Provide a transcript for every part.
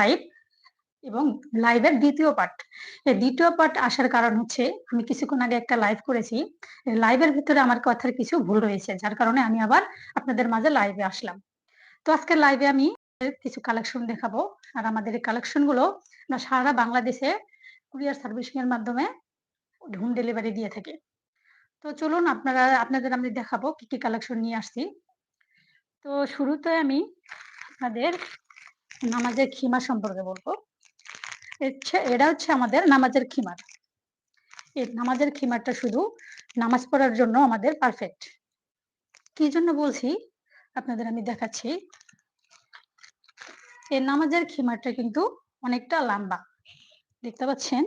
Live এবং লাইভের দ্বিতীয় পার্ট এই দ্বিতীয় পার্ট আসার কারণ হচ্ছে, আমি কিছুক্ষণ আগে একটা লাইভ করেছি। লাইভের ভিতরে আমার কথার কিছু ভুল রয়েছে, যার কারণে আমি আবার আপনাদের মাঝে লাইভে আসলাম। তো আজকে লাইভে আমি কিছু কালেকশন দেখাবো, আর আমাদের এই কালেকশনগুলো সারা বাংলাদেশে কুরিয়ার সার্ভিসিং এর মাধ্যমে হোম ডেলিভারি দিয়ে থাকি। তো চলুন আপনারা, আপনাদের আমি দেখাবো কি কি কালেকশন নিয়ে আসছি। তো শুরুতে আমি আপনাদের নামাজের খিমা সম্পর্কে বলব। এটা হচ্ছে আমাদের নামাজের খিমার এই নামাজের খিমারটা শুধু নামাজ পড়ার জন্য আমাদের পারফেক্ট কি জন্য বলছি? আপনাদের আমি দেখাচ্ছি। এই নামাজের খিমারটা কিন্তু অনেকটা লম্বা। দেখতে পাচ্ছেন?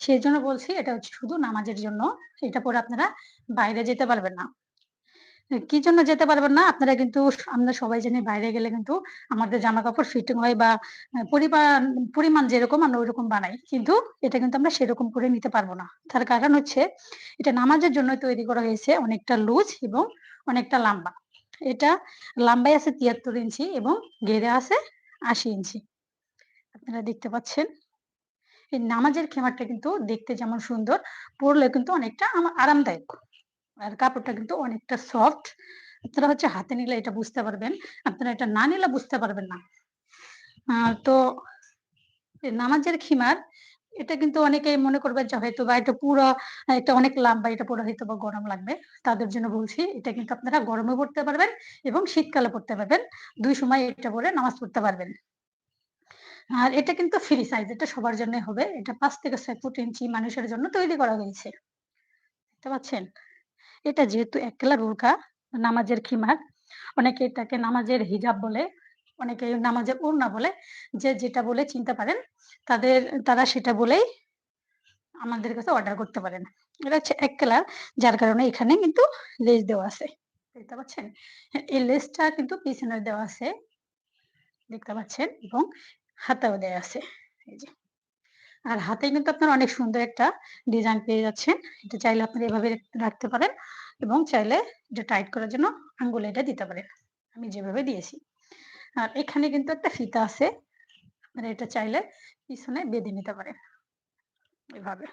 সেই জন্য বলছি, এটা হচ্ছে শুধু নামাজের জন্য। এটা পরে আপনারা বাইরে যেতে পারবেন না। কি জন্য যেতে পারবেন না? আপনারা কিন্তু আমরা সবাই জানি বাইরে গেলে কিন্তু আমাদের জামা কাপড় ফিটিং হয় বা পরিমাণ পরিমাণ যেরকম আমরা ওইরকম বানাই। কিন্তু এটা কিন্তু আমরা সেরকম করে নিতে পারব না। তার কারণ হচ্ছে এটা নামাজের জন্য তৈরি করা হয়েছে অনেকটা লুজ এবং অনেকটা লম্বা। এটা লম্বাই আছে তিয়াত্তর ইঞ্চি এবং গেড়ে আছে আশি ইঞ্চি। আপনারা দেখতে পাচ্ছেন। এই নামাজের খেমারটা কিন্তু দেখতে যেমন সুন্দর পড়লে কিন্তু অনেকটা আরামদায়ক। আর কাপড়টা কিন্তু অনেকটা সফট আপনারা হচ্ছে হাতে নিলে এটা বুঝতে পারবেন, আপনারা এটা না নিলে বুঝতে পারবেন না। তো নামাজের খিমার, এটা কিন্তু অনেকেই মনে করবে যে হয়তো বা এটা পুরো, এটা অনেক লম্বা, এটা পুরো হয়তো বা গরম লাগবে। তাদের জন্য বলছি, এটা কিন্তু আপনারা গরমে পড়তে পারবেন এবং শীতকালে পড়তে পারবেন। দুই সময় এটা পরে নামাজ পড়তে পারবেন। আর এটা কিন্তু ফ্রি সাইজ এটা সবার জন্য হবে। এটা পাঁচ থেকে ছয় ফুট ইঞ্চি মানুষের জন্য তৈরি করা হয়েছে। দেখতে পাচ্ছেন? এটা যেহেতু একলা বোরকা নামাজের খিমার, অনেকে এটাকে নামাজের হিজাব বলে, অনেকে নামাজের ওড়না বলে, যে যেটা বলে চিনতে পারেন, তাদের, তারা সেটা বলেই আমাদের কাছে অর্ডার করতে পারেন। এটা হচ্ছে এক কালার যার কারণে এখানে কিন্তু লেস দেওয়া আছে। দেখতে পাচ্ছেন? এই লেসটা কিন্তু পিছনে দেওয়া আছে। দেখতে পাচ্ছেন? এবং হাতেও দেওয়া আছে। এই যে। আর হাতে কিন্তু আপনার অনেক সুন্দর একটা ডিজাইন পেয়ে যাচ্ছেন। এটা চাইলে আপনি এভাবে রাখতে পারেন এবং চাইলে এটা টাইট করার জন্য আঙ্গুলে এটা দিতে পারেন। আমি যেভাবে দিয়েছি। আর এখানে কিন্তু একটা ফিতা আছে। আপনারা এটা চাইলে পিছনে বেঁধে নিতে পারেন। এভাবে।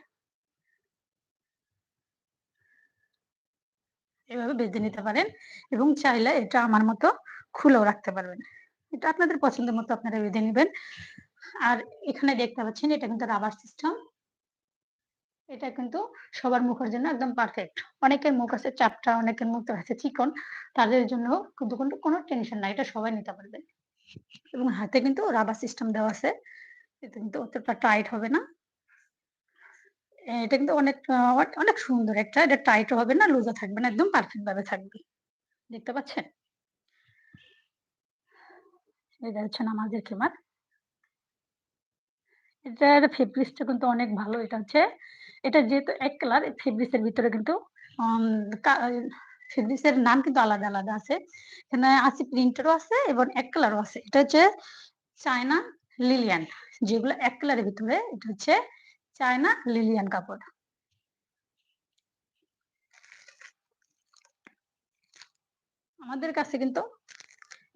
এভাবে বেঁধে নিতে পারেন এবং চাইলে এটা আমার মতো খুলেও রাখতে পারবেন। এটা আপনাদের পছন্দের মতো আপনারা বেঁধে নেবেন। আর এখানে দেখতে পাচ্ছেন, এটা কিন্তু রাবার সিস্টেম এটা কিন্তু সবার মুখের জন্য একদম পারফেক্ট অনেকের মুখ আছে চাপটা, অনেকের মুখ আছে চিকন। তাদের জন্য কিন্তু কোনো টেনশন নাই, এটা সবাই নিতে পারবে। এবং হাতে কিন্তু রাবার সিস্টেম দেওয়া আছে। এটা কিন্তু অতটা টাইট হবে না। এটা কিন্তু অনেক অনেক সুন্দর একটা, এটা টাইট হবে না, লুজও থাকবে না, একদম পারফেক্ট ভাবে থাকবে। দেখতে পাচ্ছেন? এটা হচ্ছে নামাজের খেমার। এটার ফেব্রিক্সটা কিন্তু অনেক ভালো। এটা হচ্ছে, এটা যেহেতু এক কালার ফেব্রিক্সের ভিতরে কিন্তু ফেব্রিক্সের নাম কিন্তু আলাদা আলাদা আছে। এখানে আছে প্রিন্টারও আছে এবং এক কালারও আছে। এটা হচ্ছে চায়না লিলিয়ান যেগুলো এক কালারের ভিতরে, এটা হচ্ছে চায়না লিলিয়ান কাপড়। আমাদের কাছে কিন্তু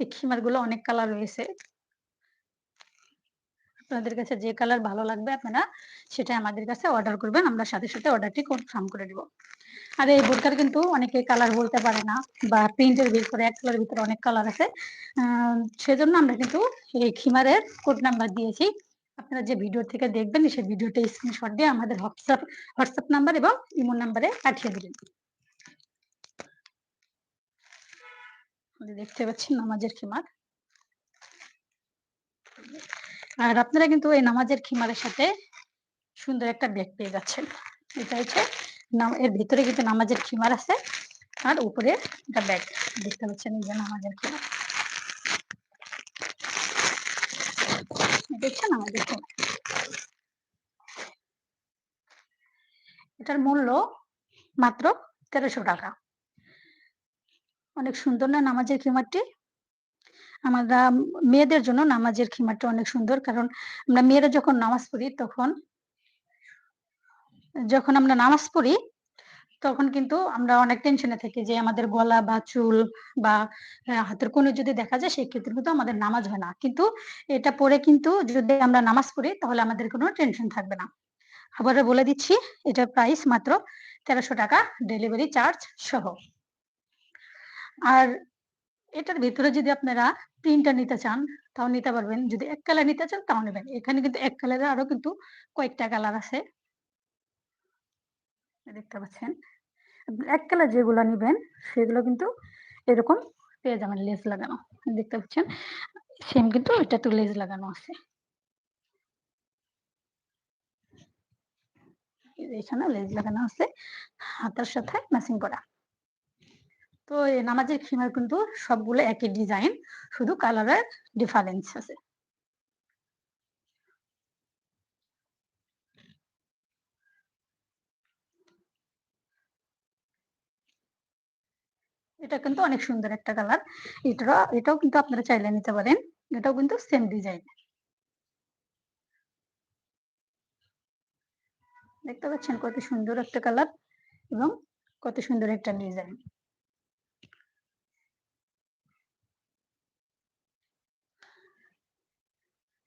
এই খিমারগুলো অনেক কালার রয়েছে। আপনাদের কাছে যে কালার ভালো লাগবে আপনারা সেটা আমাদের কাছে অর্ডার করবেন। আমরা সাথে সাথে অর্ডারটি কনফার্ম করে দিব। আর এই বোরকার কিন্তু অনেকে কালার বলতে পারে না বা প্রিন্টের ভিতরে এক কালার ভিতরে অনেক কালার আছে। সেজন্য আমরা কিন্তু এই খিমারের কোড নাম্বার দিয়েছি। আপনারা যে ভিডিও থেকে দেখবেন, সেই ভিডিওটা স্ক্রিনশট দিয়ে আমাদের হোয়াটসঅ্যাপ হোয়াটসঅ্যাপ নাম্বার এবং ইমো নাম্বারে পাঠিয়ে দিলেন দেখতে পাচ্ছেন নামাজের খিমার। আর আপনারা কিন্তু এই নামাজের খিমারের সাথে সুন্দর একটা ব্যাগ পেয়ে যাচ্ছেন। এটা হচ্ছে এর ভিতরে কিন্তু নামাজের খিমার আছে আর উপরে একটা ব্যাগ দেখতে পাচ্ছেন এই যে নামাজের খিমার। দেখছেন আমাদের এটার মূল্য মাত্র তেরোশো টাকা। অনেক সুন্দর না নামাজের খিমারটি? আমরা মেয়েদের জন্য নামাজের খিমারটা অনেক সুন্দর, কারণ আমরা মেয়েরা যখন নামাজ পড়ি তখন, যখন আমরা নামাজ পড়ি তখন কিন্তু আমরা অনেক টেনশনে থাকি যে আমাদের গলা বা চুল বা হাতের কনুই যদি দেখা যায় সেক্ষেত্রে কিন্তু আমাদের নামাজ হয় না। কিন্তু এটা পরে কিন্তু যদি আমরা নামাজ পড়ি তাহলে আমাদের কোনো টেনশন থাকবে না। আবারও বলে দিচ্ছি, এটা প্রাইস মাত্র ৳১৩০০ ডেলিভারি চার্জ সহ। আর এটার ভিতরে যদি আপনারা প্রিন্টার নিতে চান, তাও নিতে পারবেন। যদি এক কালার নিতে চান, তাও নেবেন এখানে কিন্তু এক কালারের আরও কিন্তু কয়েকটা কালার আছে। দেখতে পাচ্ছেন। এক কালার যেগুলা নেবেন, সেগুলো কিন্তু এরকম পেয়ে যাবেন লেস লাগানো। দেখতে পাচ্ছেন। সেম কিন্তু এটাতেও লেস লাগানো আছে। এখানে লেস লাগানো আছে। হাতার সাথে ম্যাচিং করা। তো নামাজের খিমার কিন্তু সবগুলো একই ডিজাইন। শুধু কালারের ডিফারেন্স আছে। এটা কিন্তু অনেক সুন্দর একটা কালার। এটা এটাও কিন্তু আপনারা চাইলে নিতে পারেন। এটাও কিন্তু সেম ডিজাইন। দেখতে পাচ্ছেন কত সুন্দর একটা কালার এবং কত সুন্দর একটা ডিজাইন।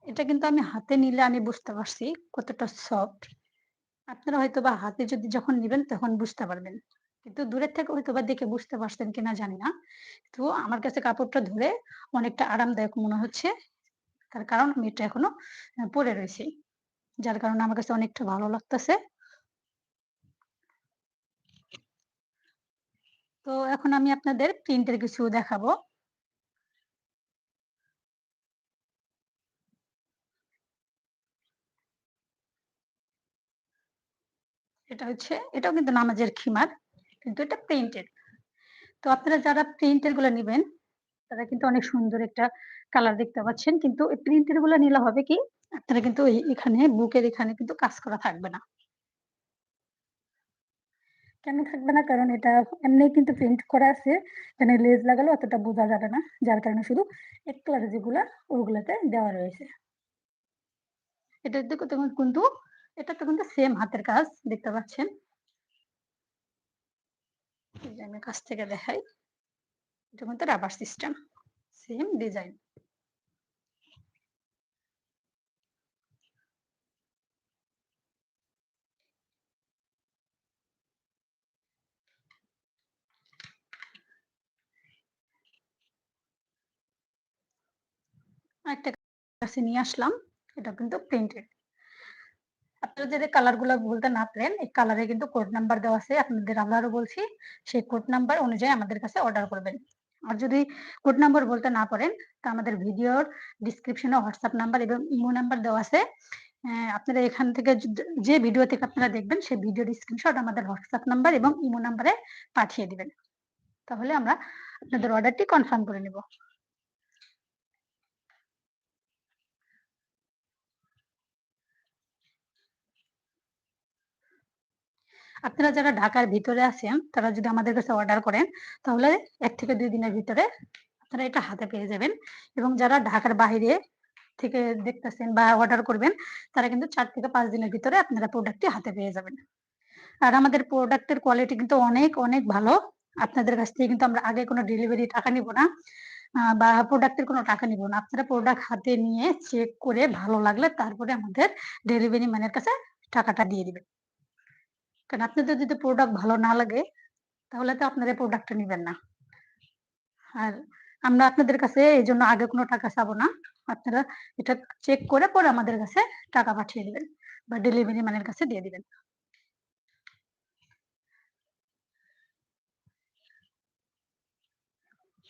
এটা কিন্তু আমি হাতে নিলে আমি বুঝতে পারছি কতটা সফট। আপনারা হয়তোবা হাতে যদি যখন নিবেন তখন বুঝতে পারবেন। কিন্তু দূরের থেকে হয়তো বা দেখে বুঝতে পারছেন কিনা জানি না। তো আমার কাছে কাপড়টা ধরে অনেকটা আরামদায়ক মনে হচ্ছে। তার কারণ আমি এটা এখনও পরে রয়েছি যার কারণে আমার কাছে অনেকটা ভালো লাগতেছে। তো এখন আমি আপনাদের প্রিন্টের কিছু দেখাবো। এটা হচ্ছে, এটাও কিন্তু নামাজের খিমার। কিন্তু এটা প্রিন্টেড। তো আপনারা যারা প্রিন্টেরগুলা নিবেন, তারা কিন্তু অনেক সুন্দর একটা কালার দেখতে পাচ্ছেন। কিন্তু এই প্রিন্টেরগুলা নিলে হবে কি, আপনারা কিন্তু এখানে, বুকের এখানে কিন্তু কাজ করা থাকবে না। কেন থাকবে না? কারণ এটা এমনি কিন্তু প্রিন্ট করা আছে। এখানে লেজ লাগালেও অতটা বোঝা যাবে না। যার কারণে শুধু এক কালারের যেগুলা, ওগুলাতে দেওয়া রয়েছে। এটাতে তখন কিন্তু এটাতে কিন্তু সেম হাতের কাজ, দেখতে পাচ্ছেন। আমি কাছ থেকে দেখাই। এটা কিন্তু রাবার সিস্টেম। Same design. আরেকটা কাছে নিয়ে আসলাম। এটা কিন্তু প্রিন্টেড। আপনারা যদি কালারগুলা বলতে না পারেন, এই কালারে কিন্তু কোড নাম্বার দেওয়া আছে। আপনাদের আবারও বলছি, সেই কোড নাম্বার অনুযায়ী আমাদের কাছে অর্ডার করবেন। আর যদি কোড নাম্বার বলতে না পারেন, তা আমাদের ভিডিওর ডেসক্রিপশন হোয়াটসঅ্যাপ নাম্বার এবং ইমো নাম্বার দেওয়া আছে। আপনারা এখান থেকে যে ভিডিও থেকে আপনারা দেখবেন সেই ভিডিওর স্ক্রিনশট আমাদের হোয়াটসঅ্যাপ নাম্বার এবং ইমো নাম্বারে পাঠিয়ে দিবেন। তাহলে আমরা আপনাদের অর্ডারটি কনফার্ম করে নিব। আপনারা যারা ঢাকার ভিতরে আছেন, তারা যদি আমাদের কাছে অর্ডার করেন, তাহলে এক থেকে দুই দিনের ভিতরে আপনারা এটা হাতে পেয়ে যাবেন। এবং যারা ঢাকার বাহিরে থেকে দেখতেছেন বা অর্ডার করবেন, তারা কিন্তু চার থেকে পাঁচ দিনের ভিতরে আপনারা প্রোডাক্টটি হাতে পেয়ে যাবেন। আর আমাদের প্রোডাক্টের কোয়ালিটি কিন্তু অনেক, অনেক ভালো। আপনাদের কাছ থেকে কিন্তু আমরা আগে কোনো ডেলিভারি টাকা নিব না। বা প্রোডাক্টের কোনো টাকা নিব না। আপনারা প্রোডাক্ট হাতে নিয়ে চেক করে ভালো লাগলে তারপরে আমাদের ডেলিভারি ম্যানের কাছে টাকাটা দিয়ে দিবেন। কারণ আপনাদের যদি প্রোডাক্ট ভালো না লাগে, তাহলে তো আপনারা এই প্রোডাক্টটা নিবেন না। আর আমরা আপনাদের কাছে এজন্য আগে কোনো টাকা চাবো না। আপনারা এটা চেক করে পরে আমাদের কাছে টাকা পাঠিয়ে দিবেন বা ডেলিভারি ম্যানের কাছে দিয়ে দিবেন।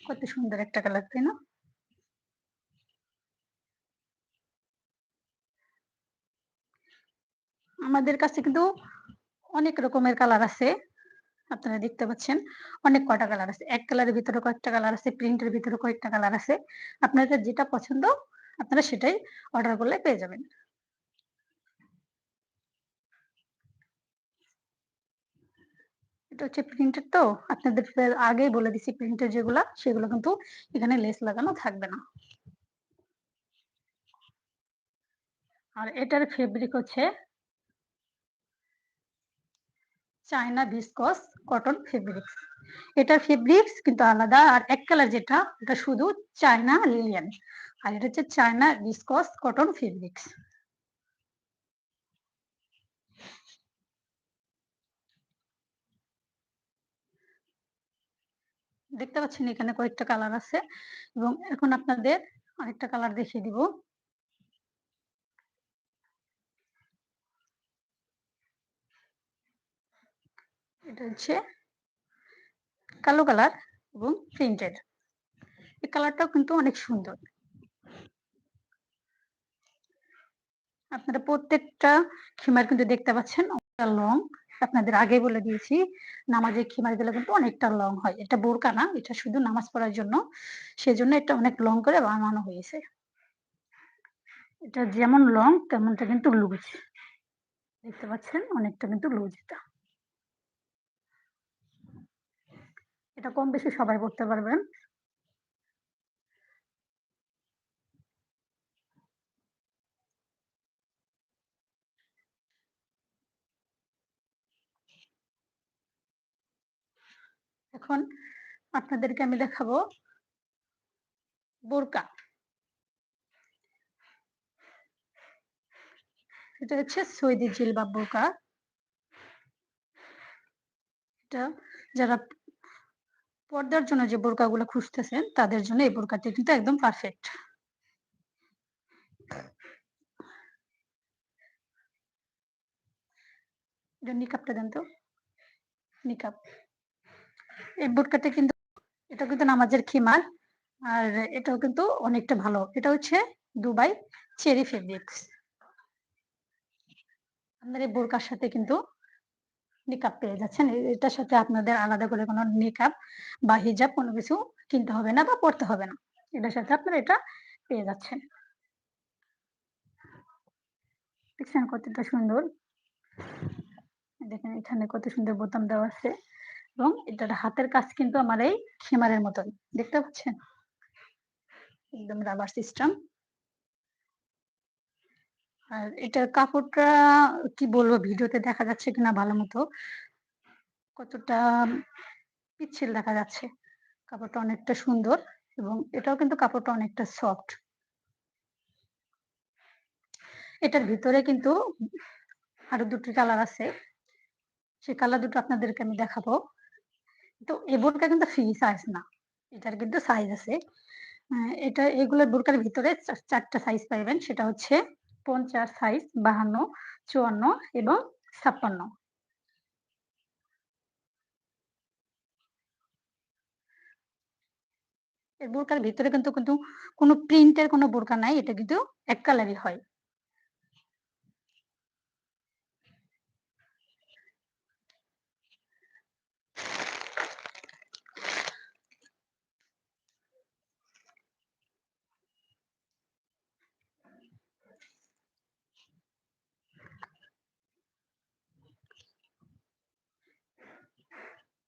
কত সুন্দর একটা কালার, তাই না? আমাদের কাছে কিন্তু অনেক রকমের কালার আছে। আপনারা দেখতে পাচ্ছেন। অনেক কয়টা কালার আছে। এক কালারের ভিতরে কয়েকটা কালার আছে, প্রিন্টের ভিতরে কয়েকটা কালার আছে। আপনাদের যেটা পছন্দ আপনারা সেটাই অর্ডার করলে পেয়ে যাবেন। এটা হচ্ছে প্রিন্টের তো আপনাদের আগেই বলে দিছি প্রিন্টের যেগুলা সেগুলো কিন্তু এখানে লেস লাগানো থাকবে না। আর এটার ফেব্রিক হচ্ছে চায়না ভিসকস কটন ফেব্রিক্স এটা ফেব্রিক্স কিন্তু আলাদা, আর এক কালার যেটা এটা শুধু চায়না লিলিয়ান আর এটা হচ্ছে চায়না ভিসকস কটন ফেব্রিক্স দেখতে পাচ্ছেন এখানে কয়েকটা কালার আছে, এবং এখন আপনাদের আরেকটা কালার দেখিয়ে দিব। এটা হচ্ছে কালো কালার এবং প্রিন্টেড। এই কালারটাও কিন্তু অনেক সুন্দর। আপনারা প্রত্যেকটা খিমার কিন্তু দেখতে পাচ্ছেন লং আপনাদের আগে বলে দিয়েছি, নামাজের খিমারগুলো কিন্তু অনেকটা লং হয়। এটা বোরকা না, এটা শুধু নামাজ পড়ার জন্য। সেজন্য এটা অনেক লং করে বানানো হয়েছে। এটা যেমন লং তেমনটা কিন্তু লুজ দেখতে পাচ্ছেন, অনেকটা কিন্তু লুজ এটা। এটা কম বেশি সবাই পড়তে পারবেন। এখন আপনাদেরকে আমি দেখাবো বোরকা। এটা হচ্ছে সৈদি বা বোরকা। এটা যারা পর্দার জন্য যে বোরকাগুলো খুঁজতেছেন, তাদের জন্য এই বোরকাটি কিন্তু একদম পারফেক্ট নিকাপটা দেন তো। নিকাপ এই বোরকাটা কিন্তু, এটা কিন্তু নামাজের খিমার আর এটাও কিন্তু অনেকটা ভালো। এটা হচ্ছে দুবাই চেরি ফেব্রিক্স। আপনার এই বোরকার সাথে কিন্তু নিকাপ পেয়ে যাচ্ছেন। এটার সাথে আপনাদের আলাদা করে কোনো নিকাপ বা হিজাব কোনো কিছু কিনতে হবে না বা পড়তে হবে না। এটার সাথে আপনারা এটা পেয়ে যাচ্ছেন। দেখছেন কতটা সুন্দর? দেখেন এখানে কত সুন্দর বোতাম দেওয়া আছে এবং এটার হাতের কাজ কিন্তু আমার এই খেমারের মতন দেখতে পাচ্ছেন? একদম রাবার সিস্টেম আর এটার কাপড়টা কি বলব, ভিডিওতে দেখা যাচ্ছে কিনা ভালো মতো। কতটা পিচ্ছিল দেখা যাচ্ছে। কাপড়টা অনেকটা সুন্দর এবং এটাও কিন্তু কাপড়টা অনেকটা সফট এটার ভিতরে কিন্তু আরও দুটি কালার আছে। সেই কালার দুটো আপনাদেরকে আমি দেখাবো। তো এই বোরকা কিন্তু ফ্রি সাইজ না। এটার কিন্তু সাইজ আছে। এটা এগুলো বোরকার ভিতরে চারটা সাইজ পাইবেন। সেটা হচ্ছে পঞ্চাশ সাইজ বাহান্ন, চুয়ান্ন এবং ছাপ্পান্ন। বোরকার ভিতরে কিন্তু কিন্তু কোনো প্রিন্টের কোনো বোরকা নাই, এটা কিন্তু এক কালারই হয়।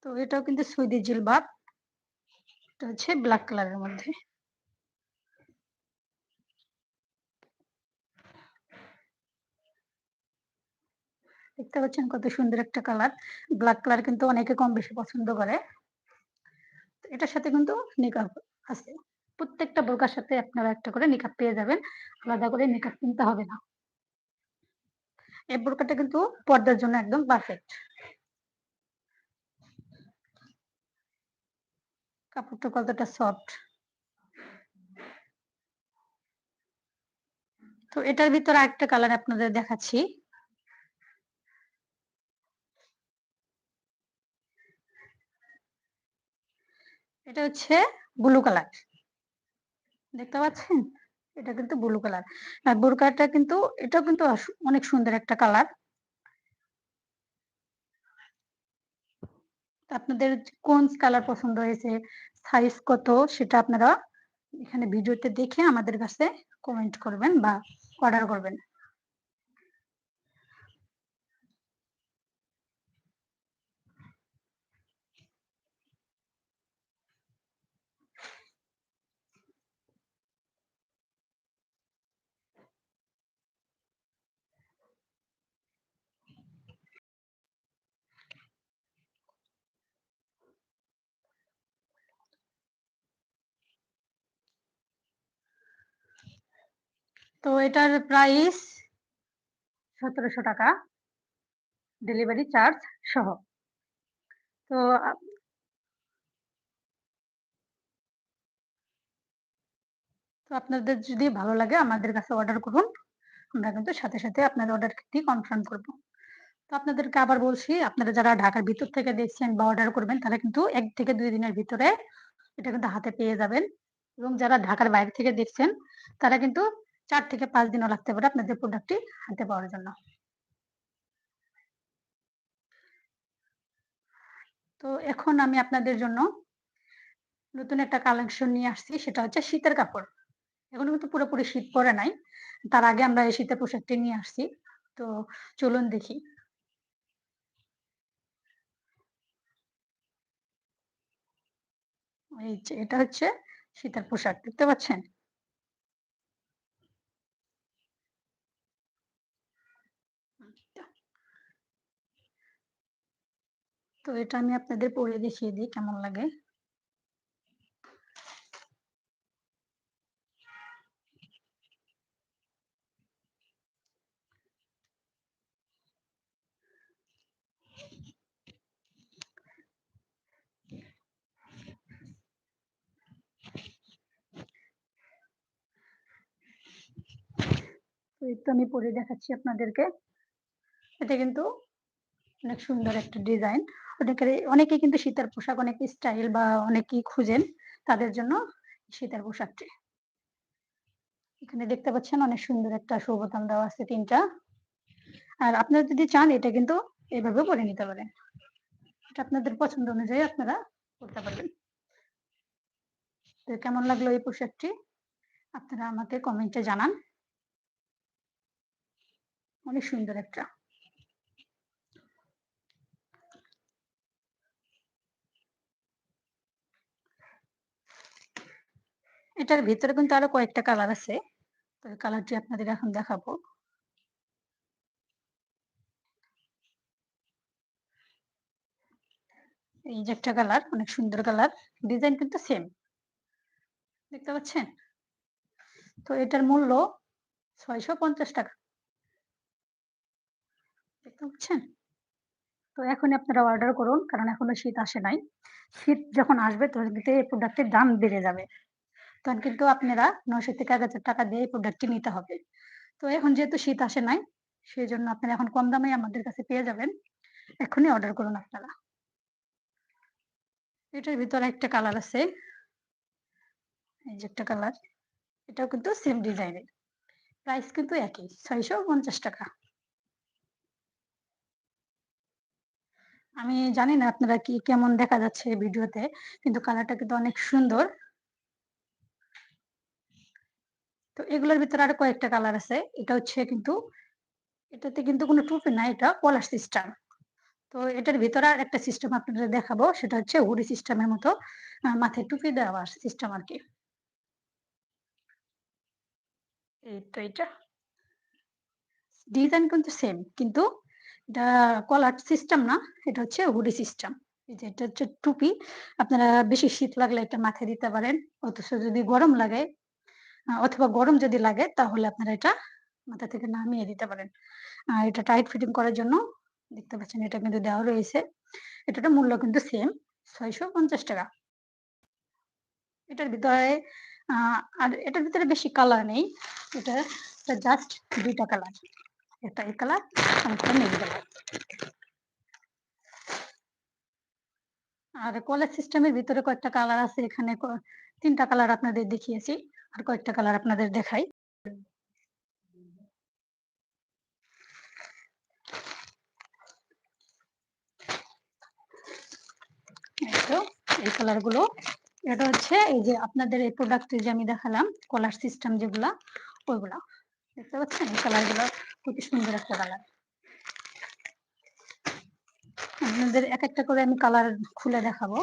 তো এটাও কিন্তু সৌদি জিলবাব। এটা হচ্ছে ব্ল্যাক কালারের মধ্যে। দেখতে পাচ্ছেন কত সুন্দর একটা কালার। ব্ল্যাক কালার কিন্তু অনেকে কম বেশি পছন্দ করে। এটার সাথে কিন্তু নিকাব আছে। প্রত্যেকটা বোরকার সাথে আপনারা একটা করে নিকাব পেয়ে যাবেন। আলাদা করে নিকাব কিনতে হবে না। এই বোরকাটা কিন্তু পর্দার জন্য একদম পারফেক্ট কাপড়টা কতটা সফট তো এটার ভিতরে একটা কালার আপনাদের দেখাচ্ছি। এটা হচ্ছে ব্লু কালার দেখতে পাচ্ছেন? এটা কিন্তু ব্লু কালার আর বোরকাটা কিন্তু এটা কিন্তু অনেক সুন্দর একটা কালার আপনাদের কোন কালার পছন্দ হয়েছে? সাইজ কত সেটা আপনারা এখানে ভিডিওতে দেখে আমাদের কাছে কমেন্ট করবেন বা অর্ডার করবেন। তো এটার প্রাইস সতেরোশো টাকা। ডেলিভারি চার্জ সহ। তো তো আপনাদের যদি ভালো লাগে আমাদের কাছে অর্ডার করুন। আমরা কিন্তু সাথে সাথে আপনাদের অর্ডারটি কনফার্ম করব। তো আপনাদেরকে আবার বলছি, আপনারা যারা ঢাকার ভিতর থেকে দেখছেন বা অর্ডার করবেন, তারা কিন্তু এক থেকে দুই দিনের ভিতরে এটা কিন্তু হাতে পেয়ে যাবেন। এবং যারা ঢাকার বাইরে থেকে দেখছেন, তারা কিন্তু চার থেকে পাঁচ দিনও লাগতে পারে আপনাদের প্রোডাক্টটি হাতে পাওয়ার জন্য। তো এখন আমি আপনাদের জন্য নতুন একটা কালেকশন নিয়ে আসছি, সেটা হচ্ছে শীতের কাপড়। এখনও কিন্তু পুরোপুরি শীত পরে নাই, তার আগে আমরা এই শীতের পোশাকটি নিয়ে আসছি। তো চলুন দেখি। এই যে, এটা হচ্ছে শীতের পোশাক, দেখতে পাচ্ছেন? তো এটা আমি আপনাদের পরে দেখিয়ে দিই কেমন লাগে। তো আমি পরে দেখাচ্ছি আপনাদেরকে। এটা কিন্তু অনেক সুন্দর একটা ডিজাইন। অনেকের অনেকে কিন্তু শীতের পোশাক অনেক স্টাইল বা অনেকেই খুঁজেন তাদের জন্য শীতের পোশাকটি। এখানে দেখতে পাচ্ছেন অনেক সুন্দর একটা সৌবোতাম দেওয়া আছে তিনটা। আর আপনারা যদি চান এটা কিন্তু এইভাবে পরে নিতে পারেন। এটা আপনাদের পছন্দ অনুযায়ী আপনারা করতে পারবেন। তো কেমন লাগল এই পোশাকটি? আপনারা আমাকে কমেন্টে জানান। অনেক সুন্দর একটা। এটার ভিতরে কিন্তু আরও কয়েকটা কালার আছে। তো কালারটি আপনাদের এখন দেখাবো। এই যে একটা কালার অনেক সুন্দর কালার ডিজাইন কিন্তু সেম দেখতে পাচ্ছেন? তো এটার মূল্য ছয়শো পঞ্চাশ টাকা। দেখতে পাচ্ছেন? তো এখনই আপনারা অর্ডার করুন, কারণ এখনও শীত আসে নাই। শীত যখন আসবে, তখন কিন্তু এই প্রোডাক্টের দাম বেড়ে যাবে। তখন কিন্তু আপনারা নয়শো থেকে এক হাজার টাকা দিয়ে এই প্রোডাক্টটি নিতে হবে। তো এখন যেহেতু শীত আসে নাই সেই জন্য আপনারা এখন কম দামে আমাদের কাছে পেয়ে যাবেন। এখনই অর্ডার করুন আপনারা। এটার ভিতরে একটা কালার আছে। এই যে একটা কালার এটাও কিন্তু সেম ডিজাইনের প্রাইস কিন্তু একই, ছয়শো পঞ্চাশ টাকা। আমি জানি না আপনারা কি কেমন দেখা যাচ্ছে ভিডিওতে কিন্তু কালারটা কিন্তু অনেক সুন্দর। তো এগুলোর ভিতরে আরও কয়েকটা কালার আছে। এটা হচ্ছে কিন্তু, এটাতে কিন্তু কোনো টুপি না, এটা কলার সিস্টেম তো এটার ভিতরে আর একটা সিস্টেম আপনাদের দেখাবো, সেটা হচ্ছে হুডি সিস্টেমের মতো মাথায় টুপি দেওয়া সিস্টেম আর কি। এই এটা। ডিজাইন কিন্তু সেম কিন্তু এটা কলার সিস্টেম না, এটা হচ্ছে হুডি সিস্টেম এটা হচ্ছে টুপি, আপনারা বেশি শীত লাগলে এটা মাথায় দিতে পারেন, অথচ যদি গরম লাগে অথবা গরম যদি লাগে, তাহলে আপনারা এটা মাথা থেকে নামিয়ে দিতে পারেন। আর এটা টাইট ফিটিং করার জন্য দেখতে পাচ্ছেন এটা কিন্তু দেওয়া রয়েছে। এটার মূল্য কিন্তু সেম ছয়শো পঞ্চাশ টাকা। এটার ভিতরে আর এটার ভিতরে বেশি কালার নেই। এটা জাস্ট দুইটা কালার একটা এই কালার একটা নীল কালার আর কলেজ সিস্টেমের ভিতরে কয়েকটা কালার আছে। এখানে তিনটা কালার আপনাদের দেখিয়েছি। আর কয়েকটা কালার আপনাদের দেখাই। এই কালারগুলো। এটা হচ্ছে এই যে আপনাদের এই প্রোডাক্ট যে আমি দেখালাম কলার সিস্টেম যেগুলা, ওইগুলা। দেখতে পাচ্ছেন? এই কালারগুলো খুবই সুন্দর একটা কালার আপনাদের এক একটা করে আমি কালার খুলে দেখাবো।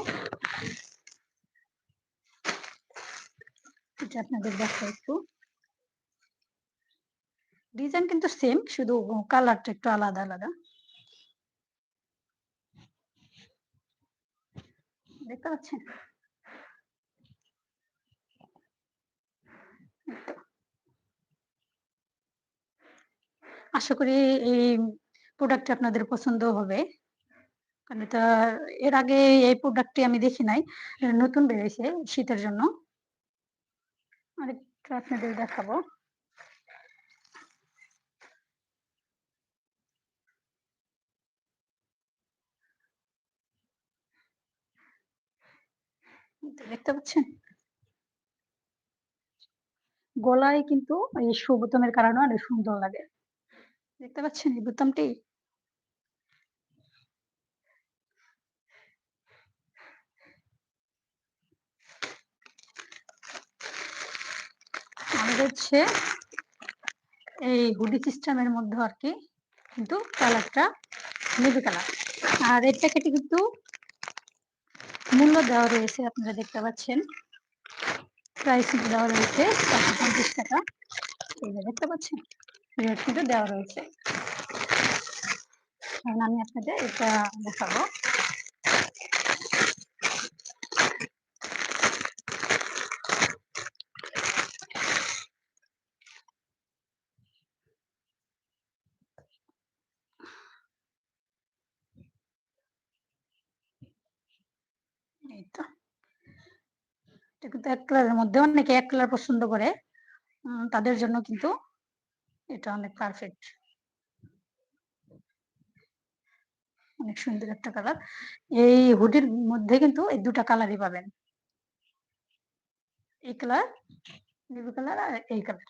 এটা আপনাদের দেখো একটু ডিজাইন কিন্তু সেম শুধু কালারটা একটু আলাদা আলাদা দেখতে পাচ্ছেন আশা করি এই প্রোডাক্টটা আপনাদের পছন্দ হবে। কারণ এটা, এর আগে এই প্রোডাক্টটি আমি দেখি নাই। নতুন বেরিয়েছে শীতের জন্য। আরেকটা আপনাদের দেখাবো। দেখতে পাচ্ছেন? গলায় কিন্তু এই শো বোতামের কারণে অনেক সুন্দর লাগে। দেখতে পাচ্ছেন এই বোতামটি? আমাদের হচ্ছে এই হুডি সিস্টেমের মধ্যে আর কি, কিন্তু কালারটা নেভি কালার। আর এই প্যাকেটে কিন্তু মূল্য দেওয়া রয়েছে, আপনারা দেখতে পাচ্ছেন। প্রাইস দেওয়া রয়েছে ৳৪৫০ এই যে দেখতে পাচ্ছেন? রেট কিন্তু দেওয়া রয়েছে। এখন আমি আপনাদের এটা দেখাবো। এই তো। এটা কিন্তু এক কালারের মধ্যে অনেকে এক কালার পছন্দ করে। তাদের জন্য কিন্তু এটা অনেক পারফেক্ট। অনেক সুন্দর একটা কালার। এই হুডির মধ্যে কিন্তু এই ২ টা কালারই পাবেন। এই কালার, নেভি কালার আর এই কালার।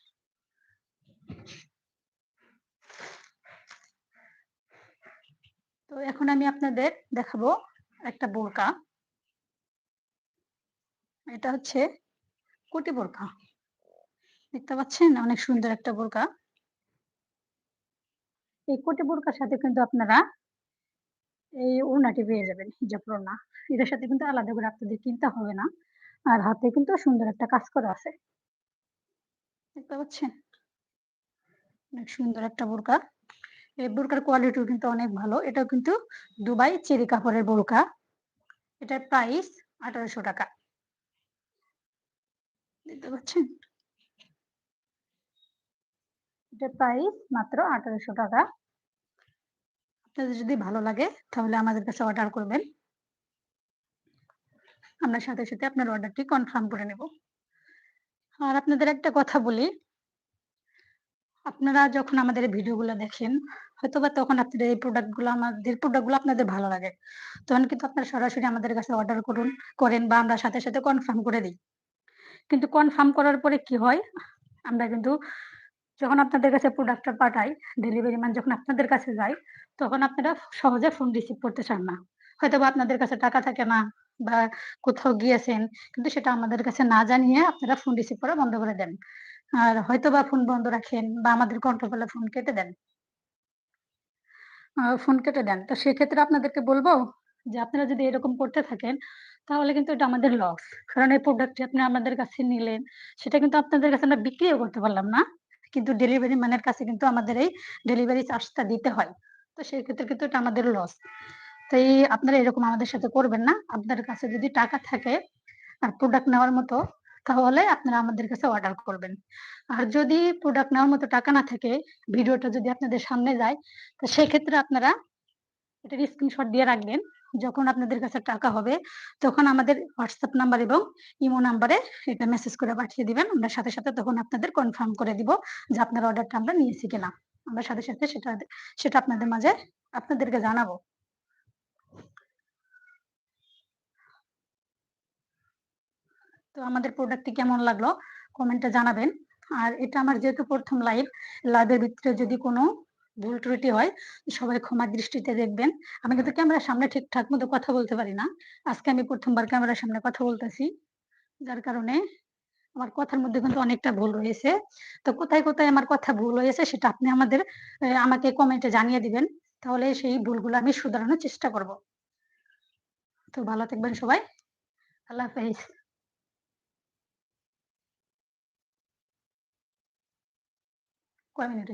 তো এখন আমি আপনাদের দেখাবো একটা বোরকা। এটা হচ্ছে কোটি বোরকা। দেখতে পাচ্ছেন? অনেক সুন্দর একটা বোরকা। এই কোটি বোরকার সাথে কিন্তু আপনারা এই ওড়নাটি পেয়ে যাবেন, হিজাব ওড়না। এটার সাথে কিন্তু আলাদা করে আপনাদের কিনতে হবে না। আর হাতে কিন্তু সুন্দর একটা কাজ করা আছে। দেখতে পাচ্ছেন? অনেক সুন্দর একটা বোরকা। এই বোরকার কোয়ালিটিও কিন্তু অনেক ভালো। এটাও কিন্তু দুবাই চেরি কাপড়ের বোরকা। এটার প্রাইস ৳১৮০০ দেখতে পাচ্ছেন? প্রাইস মাত্র ৳১৮০০ আপনাদের যদি ভালো লাগে তাহলে আমাদের কাছে অর্ডার করবেন। আমরা সাথে, সাথে আপনার অর্ডারটি কনফার্ম করে নেব। আর আপনাদের একটা কথা বলি আপনারা যখন আমাদের ভিডিওগুলা দেখেন, হয়তোবা তখন আপনাদের এই প্রোডাক্টগুলো আমাদের প্রোডাক্টগুলো আপনাদের ভালো লাগে। তখন কিন্তু আপনারা সরাসরি আমাদের কাছে অর্ডার করুন করেন বা আমরা সাথে, সাথে কনফার্ম করে দেই। কিন্তু কনফার্ম করার পরে কি হয়? আমরা কিন্তু যখন আপনাদের কাছে প্রোডাক্টটা পাঠাই, ডেলিভারি ম্যান যখন আপনাদের কাছে যায়, তখন আপনারা সহজে ফোন রিসিভ করতে চান না। হয়তোবা আপনাদের কাছে টাকা থাকে না বা কোথাও গিয়েছেন, কিন্তু সেটা আমাদের কাছে না জানিয়ে আপনারা ফোন রিসিভ করা বন্ধ করে দেন। আর হয়তোবা ফোন বন্ধ রাখেন বা আমাদের কন্ট্রোল ফোন কেটে দেন। ফোন কেটে দেন। তো সেক্ষেত্রে আপনাদেরকে বলব যে আপনারা যদি এরকম করতে থাকেন, তাহলে কিন্তু এটা আমাদের লস। কারণ এই প্রোডাক্টটি আপনি আমাদের কাছে নিলেন, সেটা কিন্তু আপনাদের কাছে আমরা বিক্রিও করতে পারলাম না। কিন্তু ডেলিভারি ম্যানের কাছে কিন্তু আমাদের এই ডেলিভারি চার্জটা দিতে হয়। তো সেই ক্ষেত্রে কিন্তু এটা আমাদের লস। তাই আপনারা এরকম আমাদের সাথে করবেন না। আপনাদের কাছে যদি টাকা থাকে আর প্রোডাক্ট নেওয়ার মতো, তাহলে আপনারা আমাদের কাছে অর্ডার করবেন। আর যদি প্রোডাক্ট নেওয়ার মতো টাকা না থাকে, ভিডিওটা যদি আপনাদের সামনে যায়, তো সেক্ষেত্রে আপনারা এটার স্ক্রিনশট দিয়ে রাখবেন। যখন আপনাদের কাছে টাকা হবে, তখন আমাদের হোয়াটসঅ্যাপ নাম্বার এবং ইমো নাম্বারে এটা মেসেজ করে পাঠিয়ে দিবেন। আমরা সাথে, সাথে তখন আপনাদের কনফার্ম করে দিব যে আপনার অর্ডারটা আমরা নিয়েছি কিনা। আমরা সাথে, সাথে সেটা সেটা আপনাদের মাঝে আপনাদেরকে জানাব। তো আমাদের প্রোডাক্টটি কেমন লাগল কমেন্টে জানাবেন। আর এটা আমার যেহেতু প্রথম লাইভ, লাইভের ভিতরে যদি কোনো ভুল ত্রুটি হয়, সবাই ক্ষমার দৃষ্টিতে দেখবেন। আমি কিন্তু ক্যামেরার সামনে ঠিকঠাক মতো কথা বলতে পারি না। আজকে আমি ১ম বার ক্যামেরার সামনে কথা বলতেছি। যার কারণে আমার কথার মধ্যে কিন্তু অনেকটা ভুল রয়েছে। তো কোথায়, কোথায় আমার কথা ভুল হয়েছে সেটা আপনি আমাদের আমাকে কমেন্টে জানিয়ে দিবেন। তাহলে সেই ভুলগুলো আমি শুধরানোর চেষ্টা করব। তো ভালো থাকবেন সবাই। আল্লাহ হাফেজ। কয় মিনিট?